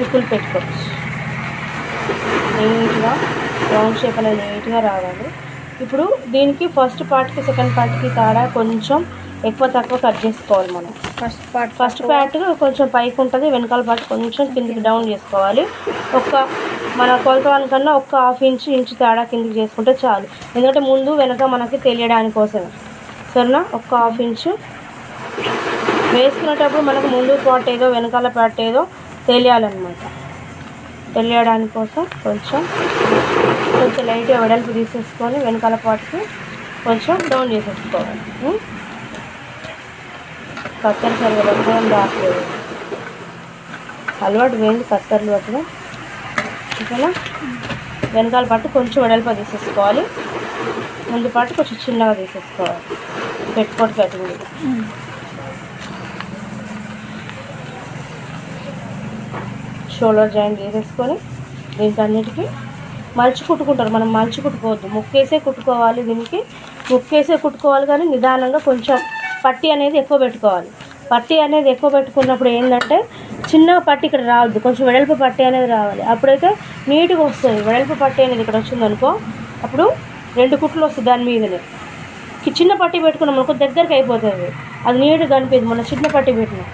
Ripple పెట్టుకోవచ్చు నీట్గా round shape అనేది నీట్గా రావాలి. ఇప్పుడు దీనికి ఫస్ట్ పార్ట్కి సెకండ్ పార్ట్కి తేడా కొంచెం ఎక్కువ తక్కువ కట్ చేసుకోవాలి మనం. ఫస్ట్ పార్ట్ ఫస్ట్ పార్ట్ కొంచెం పైకి ఉంటుంది వెనకాల పార్ట్ కొంచెం కిందికి డౌన్ చేసుకోవాలి. ఒక్క మన కొలత కన్నా ఒక్క హాఫ్ ఇంచ్ ఇంచ్ తేడా కిందికి చేసుకుంటే చాలు. ఎందుకంటే ముందు వెనక మనకి తెలియడానికి కోసమే. సరేనా? ఒక్క హాఫ్ ఇంచు. వేసుకునేటప్పుడు మనకు ముందు పార్ట్ ఏదో వెనకాల పార్ట్ ఏదో తెలియాలన్నమాట. తెలియడానికి కోసం కొంచెం కొంచెం లైట్గా వెడల్పు తీసేసుకొని వెనకాల పాటుకి కొంచెం డౌన్ చేసేసుకోవాలి. కత్తెర సరిగా పట్టడం రావట్లేదు అలవాటు పోయింది కత్తెరలు పట్టడం ఓకేనా? వెనకాల పట్టు కొంచెం వెడల్పు తీసేసుకోవాలి. ముందు పాటు కొంచెం చిన్నగా తీసేసుకోవాలి. పెట్టుకోవడానికి షోల్డర్ జాయింట్ చేసేసుకొని దీనికి అన్నిటికీ మలిచి కుట్టుకుంటారు. మనం మలిచి కుట్టుకోవద్దు. ముక్కేసే కుట్టుకోవాలి దీనికి. ముక్కేసే కుట్టుకోవాలి కానీ నిదానంగా కొంచెం పట్టి అనేది ఎక్కువ పెట్టుకోవాలి. పట్టి అనేది ఎక్కువ పెట్టుకున్నప్పుడు ఏంటంటే చిన్న పట్టి ఇక్కడ రావద్దు. కొంచెం వెడల్పు పట్టి అనేది రావాలి. అప్పుడైతే నీట్గా వస్తుంది. వెడల్పు పట్టి అనేది ఇక్కడ వచ్చిందనుకో అప్పుడు రెండు కుట్లు వస్తుంది దాని మీదనే. చిన్న పట్టి పెట్టుకున్నాం అనుకో దగ్గరికి అయిపోతుంది. అది నీట్గా కనిపించదు. మన చిన్న పట్టి పెట్టిన.